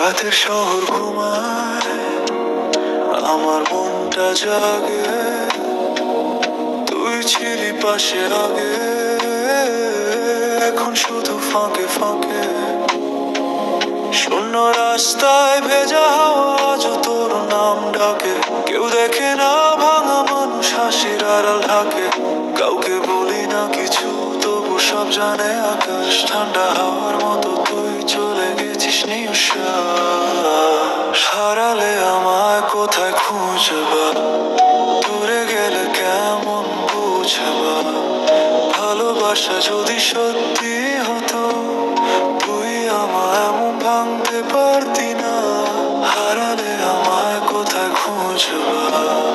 রাতের শহর ঘুমায়, আমার মনটা জাগে। তুই ছিলি পাশে আগে, এখন শুধু ফাঁকে ফাঁকে। শূন্য রাস্তায় ভেজা হাওয়া আজও তোর নাম ডাকে। কেউ দেখে না ভাঙা মানুষ হাসির আড়াল ঢাকে। কাউকে বলি না কিছু, তবু সব জানে আকাশ ঠান্ডা হাওয়ার সারালে আমায় কোথায় খুঁজবা? দূরে গেলে কেমন বুঝবা? ভালোবাসা যদি সত্যি হতো, তুই আমায় এমন ভাঙতে পারতি না। হারালে আমায় কোথায় খুঁজবা?